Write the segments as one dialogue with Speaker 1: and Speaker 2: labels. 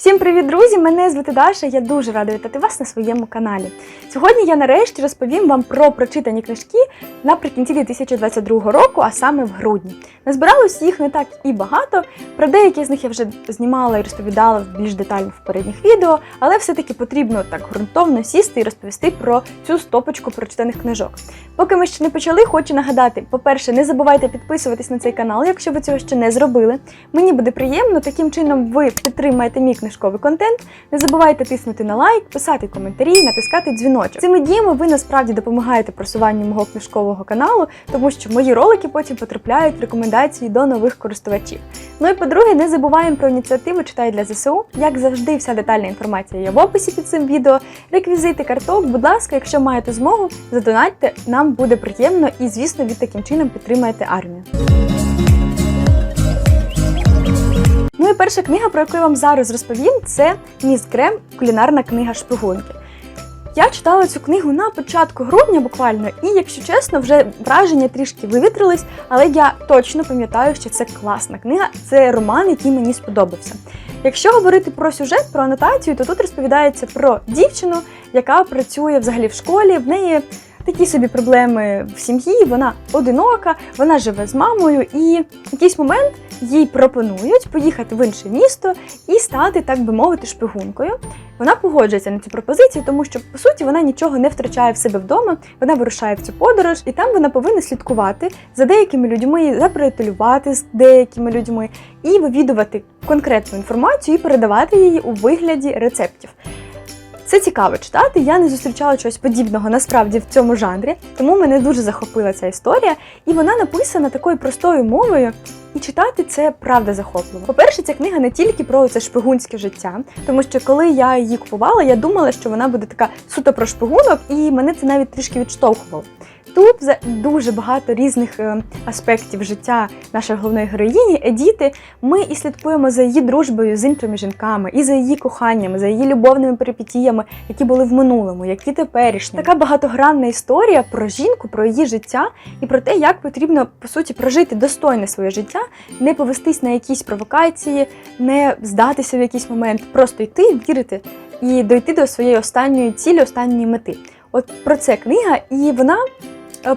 Speaker 1: Всім привіт, друзі! Мене звати Даша. Я дуже рада вітати вас на своєму каналі. Сьогодні я нарешті розповім вам про прочитані книжки наприкінці 2022 року, а саме в грудні. Назбиралось їх не так і багато. Про деякі з них я вже знімала і розповідала більш детально в передніх відео, але все-таки потрібно так ґрунтовно сісти і розповісти про цю стопочку прочитаних книжок. Поки ми ще не почали, хочу нагадати: по-перше, не забувайте підписуватись на цей канал, якщо ви цього ще не зробили. Мені буде приємно, таким чином ви підтримаєте мій книжковий контент. Не забувайте тиснути на лайк, писати коментарі, натискати дзвіночок. Цими діями ви насправді допомагаєте просуванню мого книжкового каналу, тому що мої ролики потім потрапляють в рекомендації до нових користувачів. Ну і по-друге, не забуваємо про ініціативу Читай для ЗСУ. Як завжди, вся детальна інформація є в описі під цим відео. Реквізити карток, будь ласка, якщо маєте змогу, задонатьте, нам буде приємно і, звісно, від таким чином підтримаєте армію. Ну і перша книга, про яку я вам зараз розповім, це Міс Грем кулінарна книга шпигунки. Я читала цю книгу на початку грудня буквально, і, якщо чесно, вже враження трішки вивітрились, але я точно пам'ятаю, що це класна книга, це роман, який мені сподобався. Якщо говорити про сюжет, про анотацію, то тут розповідається про дівчину, яка працює взагалі в школі. В неї такі собі проблеми в сім'ї, вона одинока, вона живе з мамою, і в якийсь момент їй пропонують поїхати в інше місто і стати, так би мовити, шпигункою. Вона погоджується на цю пропозицію, тому що по суті вона нічого не втрачає в себе вдома. Вона вирушає в цю подорож, і там вона повинна слідкувати за деякими людьми, заприятелювати з деякими людьми і вивідувати конкретну інформацію і передавати її у вигляді рецептів. Це цікаво читати. Я не зустрічала чогось подібного насправді в цьому жанрі, тому мене дуже захопила ця історія, і вона написана такою простою мовою. І читати це правда захопливо. По-перше, ця книга не тільки про це шпигунське життя, тому що коли я її купувала, я думала, що вона буде така суто про шпигунок, і мене це навіть трішки відштовхувало. Тут дуже багато різних е, аспектів життя нашої головної героїні Едіти. Ми і слідкуємо за її дружбою з іншими жінками, і за її коханнями, за її любовними перипетіями, які були в минулому, які теперішні. Така багатогранна історія про жінку, про її життя і про те, як потрібно по суті прожити достойне своє життя, не повестись на якісь провокації, не здатися в якийсь момент, просто йти, вірити і дойти до своєї останньої цілі, останньої мети. От про це книга, і вона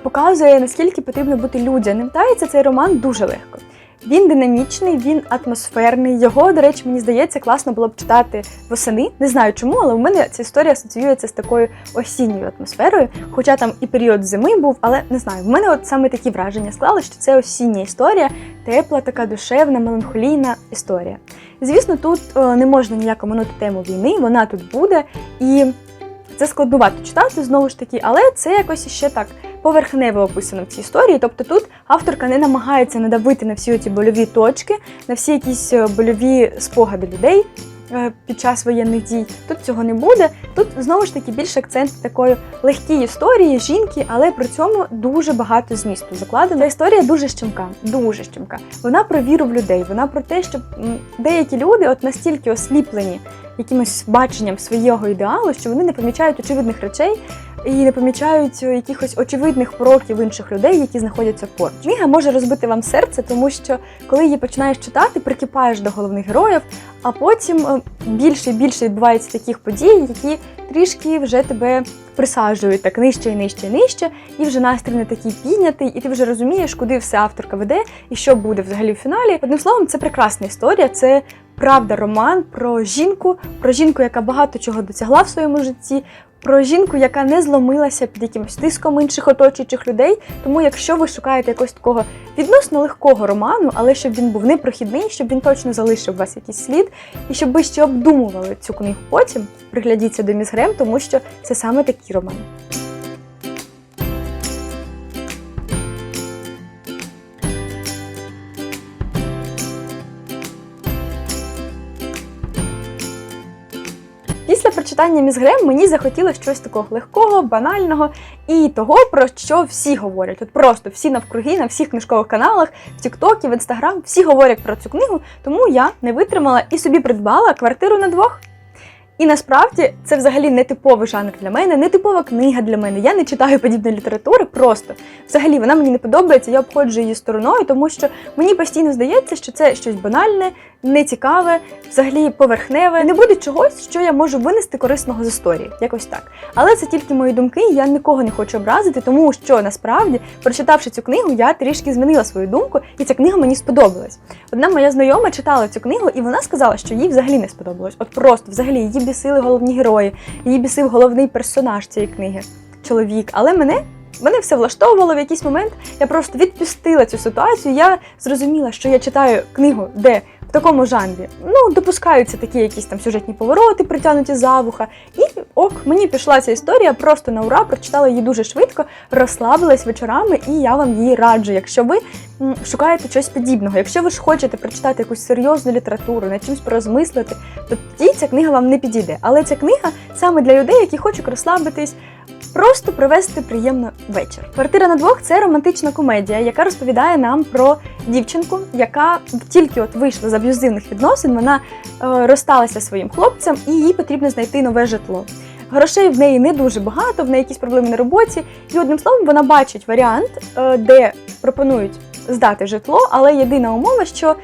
Speaker 1: показує, наскільки потрібно бути людяним. Тається цей роман дуже легко. Він динамічний, він атмосферний. Його, до речі, мені здається, класно було б читати восени. Не знаю чому, але у мене ця історія асоціюється з такою осінньою атмосферою. Хоча там і період зими був, але не знаю. В мене от саме такі враження склали, що це осіння історія, тепла, така душевна, меланхолійна історія. Звісно, тут е, не можна ніяко минути тему війни, вона тут буде і. Це складнувато читати знову ж таки, але це якось ще так поверхнево описано в цій історії. Тобто тут авторка не намагається надавити на всі ці больові точки, на всі якісь е, больові спогади людей е, під час воєнних дій. Тут цього не буде. Тут знову ж таки більше акцент такої легкій історії жінки, але при цьому дуже багато змісту закладено. Історія дуже щемка, дуже щемка. Вона про віру в людей, вона про те, що деякі люди от настільки осліплені якимось баченням свого ідеалу, що вони не помічають очевидних речей і не помічають е, якихось очевидних пороків інших людей, які знаходяться поруч. Книга може розбити вам серце, тому що коли її починаєш читати, прикипаєш до головних героїв, а потім е, більше і більше відбувається таких подій, які трішки вже тебе присаджують так нижче і нижче і нижче, і вже настрій не такий піднятий, і ти вже розумієш, куди все авторка веде і що буде взагалі в фіналі. Одним словом, це прекрасна історія. Це правда роман про жінку, про жінку, яка багато чого досягла в своєму житті. Про жінку, яка не зломилася під якимось тиском інших оточуючих людей. Тому, якщо ви шукаєте якогось такого відносно легкого роману, але щоб він був непрохідний, щоб він точно залишив вас якийсь слід, і щоб ви ще обдумували цю книгу потім, приглядіться до Міс Грем, тому що це саме такий роман. Прочитання Міс Грем мені захотілося щось такого легкого, банального і того, про що всі говорять. От просто всі навкруги, на всіх книжкових каналах, в Тіктокі, в Інстаграм, всі говорять про цю книгу, тому я не витримала і собі придбала квартиру на двох. І насправді це взагалі не типовий жанр для мене, не типова книга для мене. Я не читаю подібної літератури. Просто взагалі вона мені не подобається. Я обходжу її стороною, тому що мені постійно здається, що це щось банальне, нецікаве, взагалі поверхневе. Не буде чогось, що я можу винести корисного з історії, якось так. Але це тільки мої думки. і Я нікого не хочу образити, тому що насправді, прочитавши цю книгу, я трішки змінила свою думку, і ця книга мені сподобалась. Одна моя знайома читала цю книгу, і вона сказала, що їй взагалі не сподобалось. От просто взагалі її бісили головні герої, її бісив головний персонаж цієї книги чоловік. Але мене. Мене все влаштовувало в якийсь момент. Я просто відпустила цю ситуацію. Я зрозуміла, що я читаю книгу, де в такому жанрі ну допускаються такі якісь там сюжетні повороти, притягнуті за вуха. І ок, мені пішла ця історія просто на ура, прочитала її дуже швидко, розслабилась вечорами, і я вам її раджу. Якщо ви шукаєте щось подібного, якщо ви ж хочете прочитати якусь серйозну літературу, над чимось порозмислити, то тоді ця книга вам не підійде. Але ця книга саме для людей, які хочуть розслабитись. Просто провести приємно вечір. Квартира на двох це романтична комедія, яка розповідає нам про дівчинку, яка тільки от вийшла з аб'юзивних відносин, вона е, розсталася своїм хлопцем, і їй потрібно знайти нове житло. Грошей в неї не дуже багато, в неї якісь проблеми на роботі, і одним словом вона бачить варіант, е, де пропонують здати житло, але єдина умова, що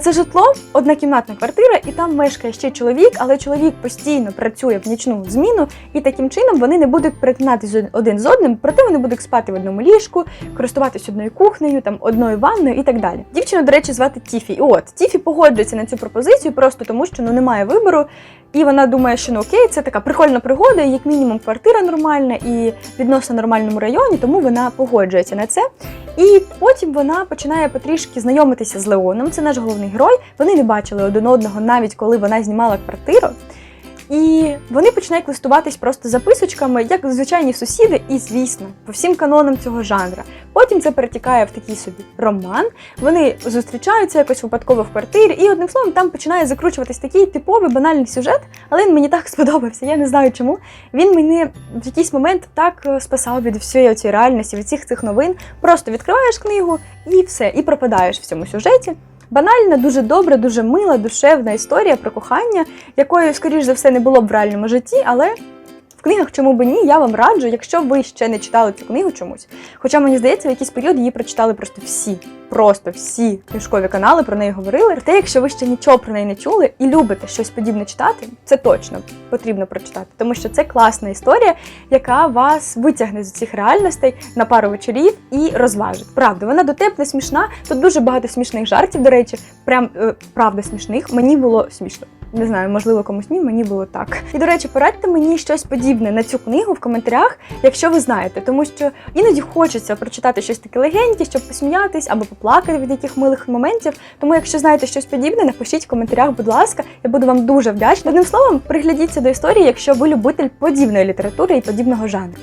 Speaker 1: це житло однокімнатна квартира, і там мешкає ще чоловік, але чоловік постійно працює в нічну зміну, і таким чином вони не будуть перетинатися один з одним, проте вони будуть спати в одному ліжку, користуватись одною кухнею, там одною ванною і так далі. Дівчину, до речі, звати Тіфі. І от Тіфі погоджується на цю пропозицію просто тому, що ну немає вибору. І вона думає, що ну окей, це така прикольна пригода, як мінімум квартира нормальна і відносно нормальному районі, тому вона погоджується на це. І потім вона починає потрішки знайомитися з Леоном. Це наш головний герой. Вони не бачили один одного навіть коли вона знімала квартиру. І вони починають листуватись просто записочками, як звичайні сусіди, і звісно, по всім канонам цього жанра. Потім це перетікає в такий собі роман. Вони зустрічаються якось випадково в квартирі, і одним словом там починає закручуватись такий типовий банальний сюжет, але він мені так сподобався. Я не знаю чому. Він мені в якийсь момент так е, спасав від всієї цієї реальності, від всіх цих новин. Просто відкриваєш книгу і все, і пропадаєш в цьому сюжеті. Банальна, дуже добра, дуже мила, душевна історія про кохання, якої, скоріш за все, не було б в реальному житті, але книгах чому би ні, я вам раджу, якщо ви ще не читали цю книгу чомусь. Хоча мені здається, в якийсь період її прочитали просто всі. Просто всі книжкові канали про неї говорили. Проте, якщо ви ще нічого про неї не чули і любите щось подібне читати, це точно потрібно прочитати, тому що це класна історія, яка вас витягне з цих реальностей на пару вечорів і розважить. Правда, вона дотепна, смішна. Тут дуже багато смішних жартів. До речі, прям е, правда смішних. Мені було смішно. Не знаю, можливо, комусь ні, мені було так. І до речі, порадьте мені щось подібне на цю книгу в коментарях, якщо ви знаєте, тому що іноді хочеться прочитати щось таке легеньке, щоб посміятись або поплакати від яких милих моментів. Тому, якщо знаєте щось подібне, напишіть в коментарях, будь ласка, я буду вам дуже вдячна. Одним словом, приглядіться до історії, якщо ви любитель подібної літератури і подібного жанру.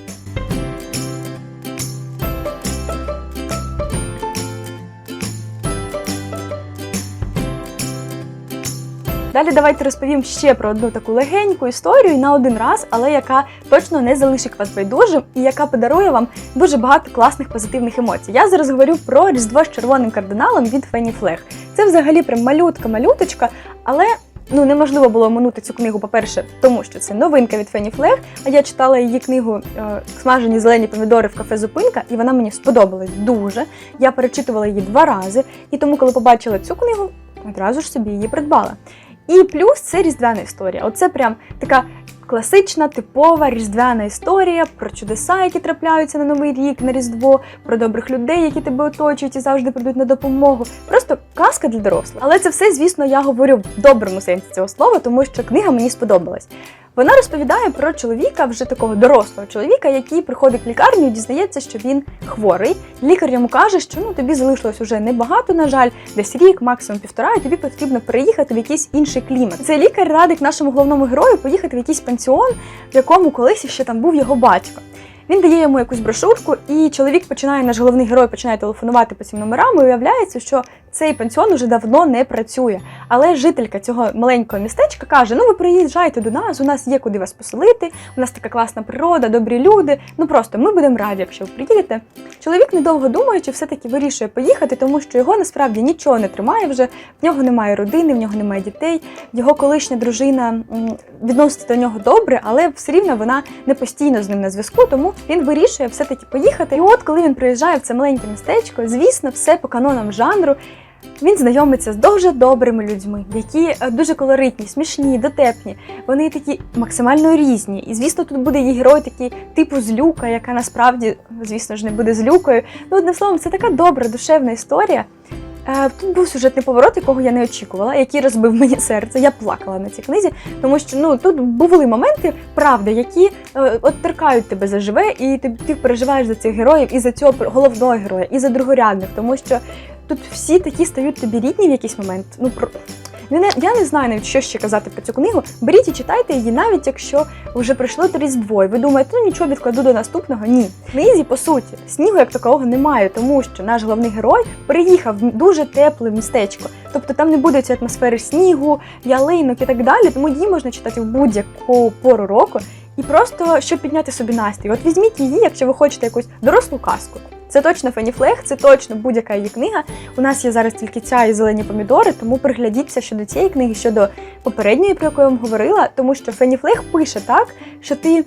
Speaker 1: Далі давайте розповім ще про одну таку легеньку історію на один раз, але яка точно не залишить вас байдужим і яка подарує вам дуже багато класних позитивних емоцій. Я зараз говорю про Різдво з червоним кардиналом від Фенні Флег. Це взагалі прям малютка-малюточка, але. Ну, неможливо було минути цю книгу, по-перше, тому що це новинка від Фенні Флег. А я читала її книгу е, Смажені зелені помідори в кафе Зупинка, і вона мені сподобалась дуже. Я перечитувала її два рази, і тому, коли побачила цю книгу, одразу ж собі її придбала. І плюс це різдвяна історія. Оце прям така класична, типова різдвяна історія про чудеса, які трапляються на новий рік, на різдво, про добрих людей, які тебе оточують і завжди прийдуть на допомогу. Просто казка для дорослих. Але це все, звісно, я говорю в доброму сенсі цього слова, тому що книга мені сподобалась. Вона розповідає про чоловіка, вже такого дорослого чоловіка, який приходить в лікарню і дізнається, що він хворий. Лікар йому каже, що ну тобі залишилось уже небагато, на жаль, десь рік, максимум півтора, і тобі потрібно переїхати в якийсь інший клімат. Цей лікар радить нашому головному герою поїхати в якийсь пансіон, в якому колись ще там був його батько. Він дає йому якусь брошурку, і чоловік починає, наш головний герой починає телефонувати по цим номерам. І виявляється, що цей пансіон уже давно не працює. Але жителька цього маленького містечка каже: Ну, ви приїжджайте до нас, у нас є куди вас поселити, у нас така класна природа, добрі люди. Ну просто ми будемо раді, якщо ви приїдете. Чоловік, недовго думаючи, все-таки вирішує поїхати, тому що його насправді нічого не тримає вже. В нього немає родини, в нього немає дітей. Його колишня дружина відноситься до нього добре, але все рівно вона не постійно з ним на зв'язку, тому він вирішує все-таки поїхати. І от коли він приїжджає в це маленьке містечко, звісно, все по канонам жанру. Він знайомиться з дуже добрими людьми, які е, дуже колоритні, смішні, дотепні. Вони такі максимально різні. І звісно, тут буде її герой такий типу злюка, яка насправді, звісно ж, не буде злюкою. Ну, одним словом, це така добра, душевна історія. Е, Тут був сюжетний поворот, якого я не очікувала, який розбив мені серце. Я плакала на цій книзі, тому що ну тут були моменти, правда, які е, от торкають тебе заживе, і ти, ти переживаєш за цих героїв і за цього головного героя, і за другорядних, тому що тут всі такі стають тобі рідні в якийсь момент. Ну про я не, я не знаю навіть, що ще казати про цю книгу. Беріть і читайте її, навіть якщо вже пройшло різдво, і ви думаєте, ну нічого відкладу до наступного. Ні. Книзі, по суті, снігу як такого немає, тому що наш головний герой приїхав в дуже тепле містечко. Тобто там не буде цієї атмосфери снігу, ялинок і так далі. Тому її можна читати в будь-яку пору року. І просто щоб підняти собі настрій. От візьміть її, якщо ви хочете якусь дорослу казку. Це точно Фені Флег, це точно будь-яка її книга. У нас є зараз тільки ця і зелені помідори, тому приглядіться щодо цієї книги, щодо попередньої, про яку я вам говорила, тому що Феніфлех пише так, що ти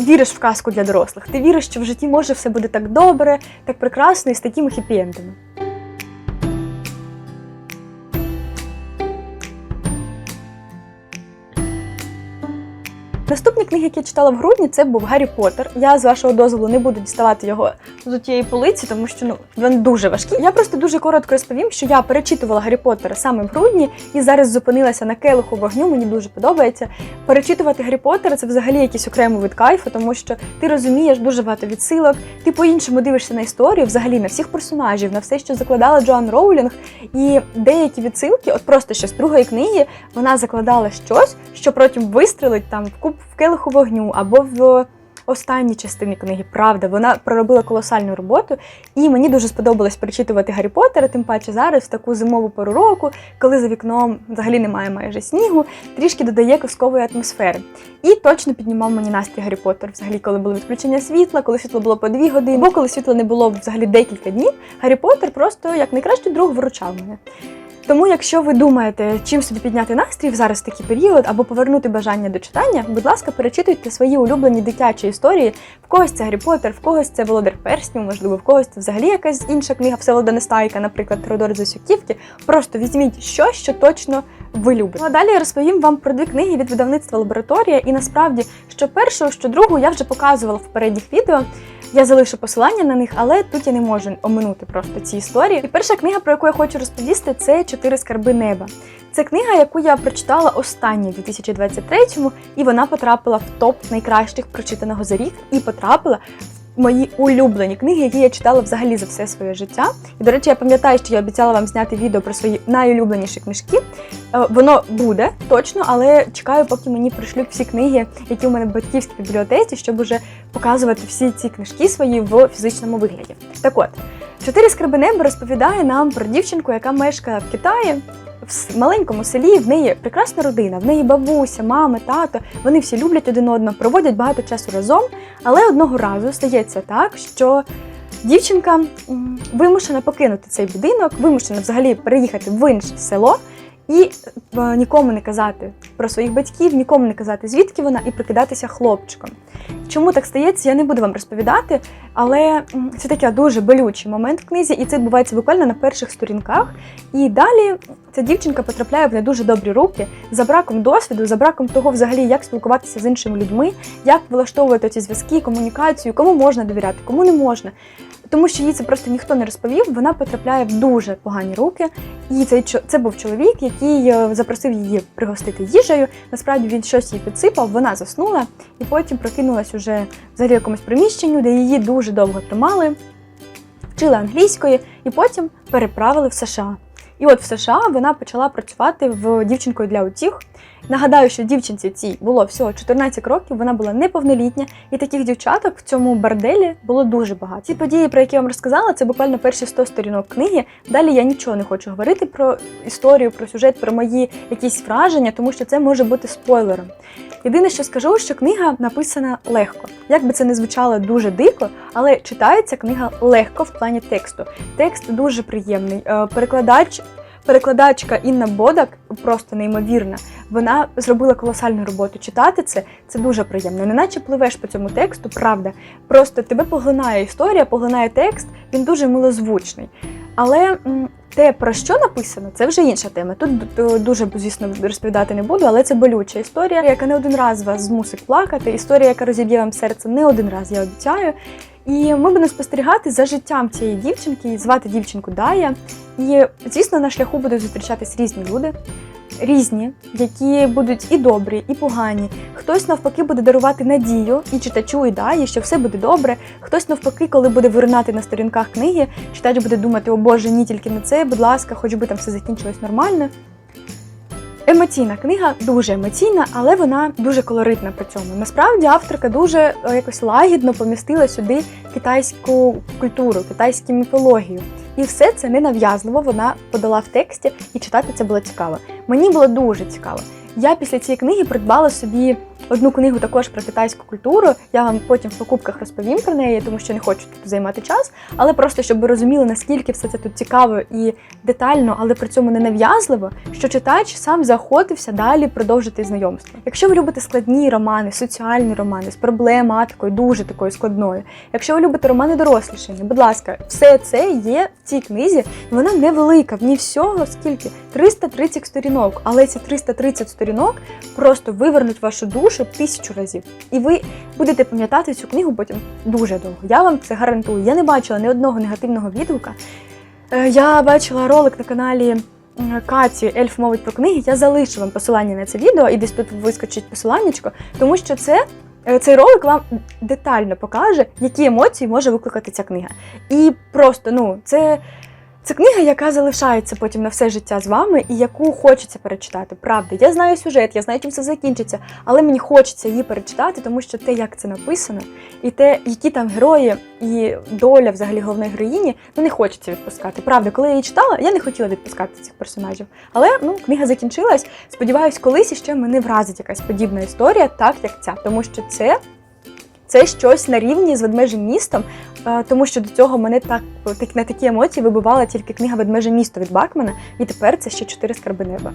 Speaker 1: віриш в казку для дорослих. Ти віриш, що в житті може все буде так добре, так прекрасно і з такими хіпі-ендами. Наступні книги, які я читала в грудні, це був Гаррі Поттер. Я з вашого дозволу не буду діставати його з тієї полиці, тому що ну він дуже важкий. Я просто дуже коротко розповім, що я перечитувала Гаррі Поттера саме в грудні і зараз зупинилася на келиху вогню. Мені дуже подобається. Перечитувати Гаррі Поттера це взагалі якийсь окремий вид кайфу, тому що ти розумієш дуже багато відсилок. Ти по-іншому дивишся на історію, взагалі на всіх персонажів, на все, що закладала Джоан Роулінг. І деякі відсилки, от просто ще з другої книги, вона закладала щось, що потім вистрелить там в куб в келиху вогню або в останній частині книги. Правда, вона проробила колосальну роботу, і мені дуже сподобалось перечитувати Гаррі Поттера, тим паче зараз в таку зимову пору року, коли за вікном взагалі немає майже снігу, трішки додає казкової атмосфери. І точно піднімав мені настрій Гаррі Поттер. Взагалі, коли було відключення світла, коли світло було по дві години, або коли світла не було взагалі декілька днів. Гаррі Поттер просто як найкращий друг виручав мене. Тому, якщо ви думаєте, чим собі підняти настрій в зараз такий період або повернути бажання до читання, будь ласка, перечитуйте свої улюблені дитячі історії. В когось це Гаррі Поттер, в когось це Володар Перснів, можливо, в когось це взагалі якась інша книга Всеволода Нестайка, наприклад, Теодор Засюківки. Просто візьміть щось, що точно ви любите. Ну, а далі я розповім вам про дві книги від видавництва Лабораторія. І насправді, що першу, що другу я вже показувала в попередніх відео. Я залишу посилання на них, але тут я не можу оминути просто ці історії. І перша книга, про яку я хочу розповісти, це Чотири скарби неба. Це книга, яку я прочитала останню у 2023-му, і вона потрапила в топ найкращих прочитаного за рік і потрапила в мої улюблені книги, які я читала взагалі за все своє життя. І, до речі, я пам'ятаю, що я обіцяла вам зняти відео про свої найулюбленіші книжки. Е, Воно буде точно, але чекаю, поки мені прийшлють всі книги, які у мене в батьківській бібліотеці, щоб уже показувати всі ці книжки свої в фізичному вигляді. Так от, чотири скарби неба розповідає нам про дівчинку, яка мешкає в Китаї. В маленькому селі в неї прекрасна родина, в неї бабуся, мама, тато. Вони всі люблять один одного, проводять багато часу разом. Але одного разу стається так, що дівчинка вимушена покинути цей будинок, вимушена взагалі переїхати в інше село і е, нікому не казати про своїх батьків, нікому не казати, звідки вона, і прикидатися хлопчиком. Чому так стається, я не буду вам розповідати, але це такий дуже болючий момент в книзі, і це відбувається буквально на перших сторінках. І далі ця дівчинка потрапляє в не дуже добрі руки за браком досвіду, за браком того, взагалі, як спілкуватися з іншими людьми, як влаштовувати ці зв'язки, комунікацію, кому можна довіряти, кому не можна. Тому що їй це просто ніхто не розповів, вона потрапляє в дуже погані руки. І цей це був чоловік, який е, запросив її пригостити їжею. Насправді він щось їй підсипав, вона заснула і потім прокинулась уже взагалі в якомусь приміщенню, де її дуже довго тримали, вчили англійської і потім переправили в США. І от в США вона почала працювати в дівчинкою для утіх. Нагадаю, що дівчинці цій було всього 14 років, вона була неповнолітня, і таких дівчаток в цьому борделі було дуже багато. Ці події, про які я вам розказала, це буквально перші 100 сторінок книги. Далі я нічого не хочу говорити про історію, про сюжет, про мої якісь враження, тому що це може бути спойлером. Єдине, що скажу, що книга написана легко. Як би це не звучало дуже дико, але читається книга легко в плані тексту. Текст дуже приємний. Е, Перекладач. Перекладачка Інна Бодак просто неймовірна. Вона зробила колосальну роботу. Читати це це дуже приємно. Неначе пливеш по цьому тексту, правда. Просто тебе поглинає історія, поглинає текст, він дуже милозвучний. Але те, про що написано, це вже інша тема. Тут дуже, звісно, розповідати не буду, але це болюча історія, яка не один раз вас змусить плакати. Історія, яка розіб'є вам серце не один раз, я обіцяю. І ми будемо спостерігати за життям цієї дівчинки, її звати дівчинку Дая. І, звісно, на шляху будуть зустрічатись різні люди, різні, які будуть і добрі, і погані. Хтось навпаки буде дарувати надію і читачу, і Даї, що все буде добре. Хтось навпаки, коли буде виринати на сторінках книги, читач буде думати, о Боже, ні, тільки не це, будь ласка, хоч би там все закінчилось нормально. Емоційна книга дуже емоційна, але вона дуже колоритна при цьому. Насправді авторка дуже е, якось лагідно помістила сюди китайську культуру, китайську міфологію. І все це ненав'язливо вона подала в тексті, і читати це було цікаво. Мені було дуже цікаво. Я після цієї книги придбала собі одну книгу також про китайську культуру. Я вам потім в покупках розповім про неї, тому що не хочу тут займати час. Але просто щоб ви розуміли, наскільки все це тут цікаво і детально, але при цьому не нав'язливо, що читач сам заохотився далі продовжити знайомство. Якщо ви любите складні романи, соціальні романи з проблематикою, дуже такою складною. Якщо ви любите романи дорослішання, будь ласка, все це є в цій книзі. Вона невелика, в ній всього скільки 330 сторінок, але ці 330 сторінок просто вивернуть вашу душу тисячу разів. І ви будете пам'ятати цю книгу потім дуже довго. Я вам це гарантую. Я не бачила ні одного негативного відгука. Е, Я бачила ролик на каналі Каті Ельф мовить про книги. Я залишу вам посилання на це відео, і десь тут вискочить посиланнячко, тому що це. е, Цей ролик вам детально покаже, які емоції може викликати ця книга. І просто, ну, це, це книга, яка залишається потім на все життя з вами і яку хочеться перечитати. Правда, я знаю сюжет, я знаю, чим все закінчиться, але мені хочеться її перечитати, тому що те, як це написано, і те, які там герої і доля взагалі головної героїні, ну не хочеться відпускати. Правда, коли я її читала, я не хотіла відпускати цих персонажів. Але ну, книга закінчилась. Сподіваюсь, колись іще мене вразить якась подібна історія, так як ця, тому що це. Це щось на рівні з ведмежим містом, тому що до цього мене так на такі емоції вибивала тільки книга Ведмеже місто від Бакмана, і тепер це ще чотири скарби неба.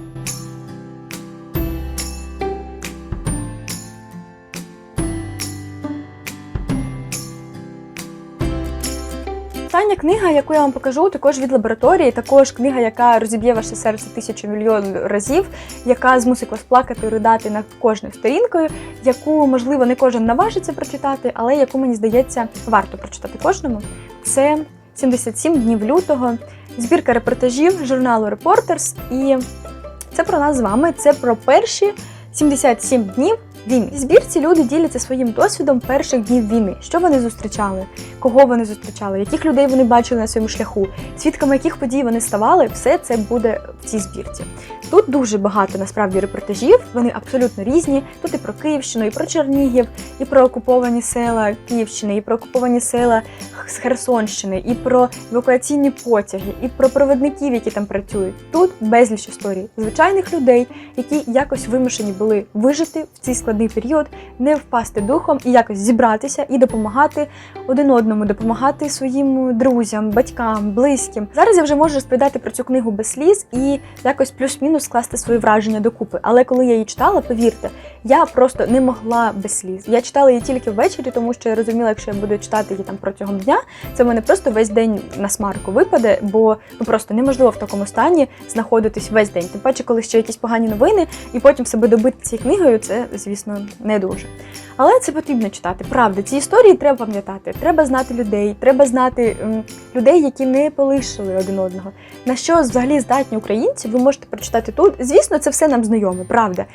Speaker 1: Остання книга, яку я вам покажу, також від лабораторії, також книга, яка розіб'є ваше серце тисячу мільйон разів, яка змусить вас плакати, ридати над кожною сторінкою, яку, можливо, не кожен наважиться прочитати, але яку, мені здається, варто прочитати кожному. Це 77 днів лютого, збірка репортажів журналу Reporters. І це про нас з вами. Це про перші 77 днів війни. В збірці люди діляться своїм досвідом перших днів війни, що вони зустрічали, кого вони зустрічали, яких людей вони бачили на своєму шляху, свідками яких подій вони ставали, все це буде в цій збірці. Тут дуже багато насправді репортажів, вони абсолютно різні. Тут і про Київщину, і про Чернігів, і про окуповані села Київщини, і про окуповані села з Херсонщини, і про евакуаційні потяги, і про провідників, які там працюють. Тут безліч історій звичайних людей, які якось вимушені були вижити в цей складний період, не впасти духом і якось зібратися і допомагати один одному, допомагати своїм друзям, батькам, близьким. Зараз я вже можу розповідати про цю книгу без сліз і якось плюс-мінус скласти свої враження докупи. Але коли я її читала, повірте, я просто не могла без сліз. Я читала її тільки ввечері, тому що я розуміла, якщо я буду читати її там протягом дня, це в мене просто весь день на смарку випаде, бо ну просто неможливо в такому стані знаходитись весь день. Тим паче, коли ще якісь погані новини, і потім себе добити цією книгою, це звісно не дуже. Але це потрібно читати. Правда, ці історії треба пам'ятати. Треба знати людей, треба знати людей, які не полишили один одного. На що взагалі здатні українці, ви можете прочитати тут. Звісно, це все нам знайоме, правда.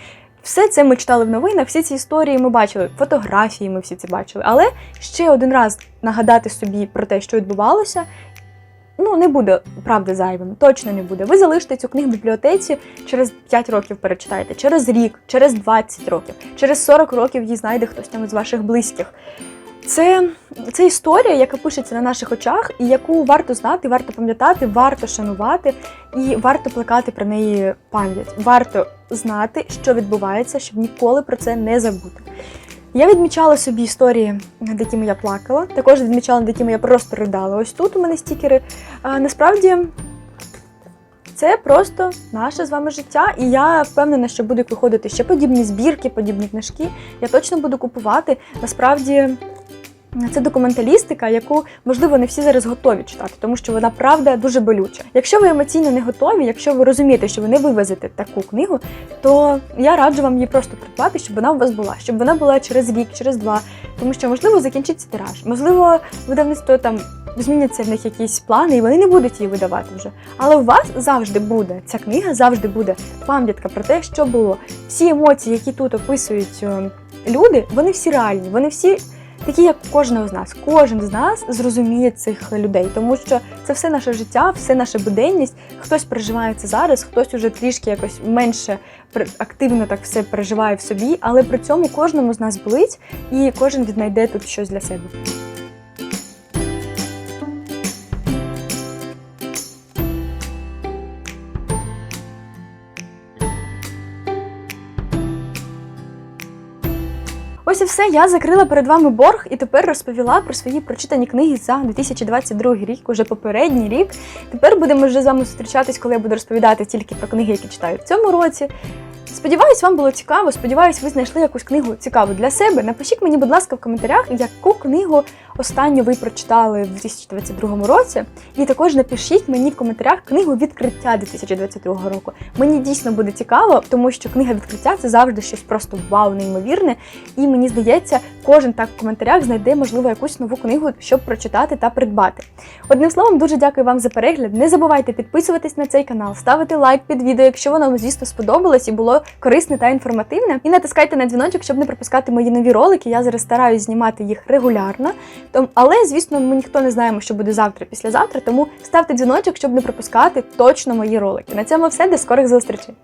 Speaker 1: Все це ми читали в новинах, всі ці історії ми бачили, фотографії ми всі це бачили. Але ще один раз нагадати собі про те, що відбувалося, ну не буде правда зайвим, точно не буде. Ви залишите цю книгу в бібліотеці через 5 років перечитаєте, через рік, через 20 років, через 40 років її знайде хтось там із ваших близьких. Це, це історія, яка пишеться на наших очах, і яку варто знати, варто пам'ятати, варто шанувати і варто плекати про неї пам'ять. Варто знати, що відбувається, щоб ніколи про це не забути. Я відмічала собі історії, над якими я плакала. Також відмічала, над якими я просто ридала. Ось тут у мене стікери. А, насправді. Це просто наше з вами життя, і я впевнена, що будуть виходити ще подібні збірки, подібні книжки. Я точно буду купувати. Насправді це документалістика, яку можливо не всі зараз готові читати, тому що вона правда дуже болюча. Якщо ви емоційно не готові, якщо ви розумієте, що ви не вивезете таку книгу, то я раджу вам її просто придбати, щоб вона у вас була, щоб вона була через рік, через два, тому що можливо закінчиться тираж, можливо, видавництво там. Зміняться в них якісь плани, і вони не будуть її видавати вже. Але у вас завжди буде ця книга, завжди буде пам'ятка про те, що було. Всі емоції, які тут описують е, люди, вони всі реальні, вони всі такі, як кожного з нас. Кожен з нас зрозуміє цих людей, тому що це все наше життя, все наша буденність. Хтось переживає це зараз, хтось уже трішки якось менше активно так все переживає в собі, але при цьому кожному з нас болить, і кожен віднайде тут щось для себе. Ось і все. Я закрила перед вами борг і тепер розповіла про свої прочитані книги за 2022 рік, уже попередній рік. Тепер будемо вже з вами зустрічатись, коли я буду розповідати тільки про книги, які читаю в цьому році. Сподіваюсь, вам було цікаво. Сподіваюсь, ви знайшли якусь книгу цікаву для себе. Напишіть мені, будь ласка, в коментарях, яку книгу останню ви прочитали в 2022 році. І також напишіть мені в коментарях книгу відкриття 2022 року. Мені дійсно буде цікаво, тому що книга відкриття це завжди щось просто вау, неймовірне. І мені здається, кожен так в коментарях знайде, можливо, якусь нову книгу, щоб прочитати та придбати. Одним словом, дуже дякую вам за перегляд. Не забувайте підписуватись на цей канал, ставити лайк під відео, якщо воно звісно, сподобалось і було корисне та інформативне. І натискайте на дзвіночок, щоб не пропускати мої нові ролики. Я зараз стараюсь знімати їх регулярно. Але, звісно, ми ніхто не знаємо, що буде завтра, післязавтра, тому ставте дзвіночок, щоб не пропускати точно мої ролики. На цьому все, до скорих зустрічей!